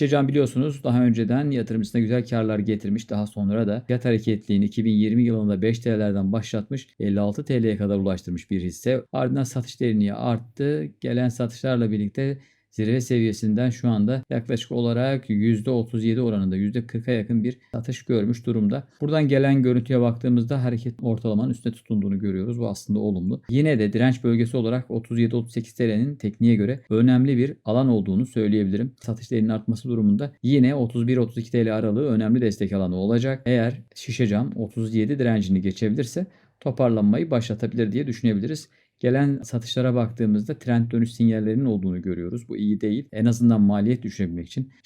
Şişecam biliyorsunuz daha önceden yatırımcısına güzel karlar getirmiş. Daha sonra da fiyat hareketliğini 2020 yılında 5 TL'lerden başlatmış 56 TL'ye kadar ulaştırmış bir hisse. Ardından satış derinliği arttı. Gelen satışlarla birlikte zirve seviyesinden şu anda yaklaşık olarak %37 oranında %40'a yakın bir satış görmüş durumda. Buradan gelen görüntüye baktığımızda hareket ortalamanın üstüne tutunduğunu görüyoruz. Bu aslında olumlu. Yine de direnç bölgesi olarak 37-38 TL'nin tekniğe göre önemli bir alan olduğunu söyleyebilirim. Satış değerinin artması durumunda yine 31-32 TL aralığı önemli destek alanı olacak. Eğer şişe cam 37 direncini geçebilirse toparlanmayı başlatabilir diye düşünebiliriz. Gelen satışlara baktığımızda trend dönüş sinyallerinin olduğunu görüyoruz. Bu iyi değil. En azından maliyet düşürebilmek için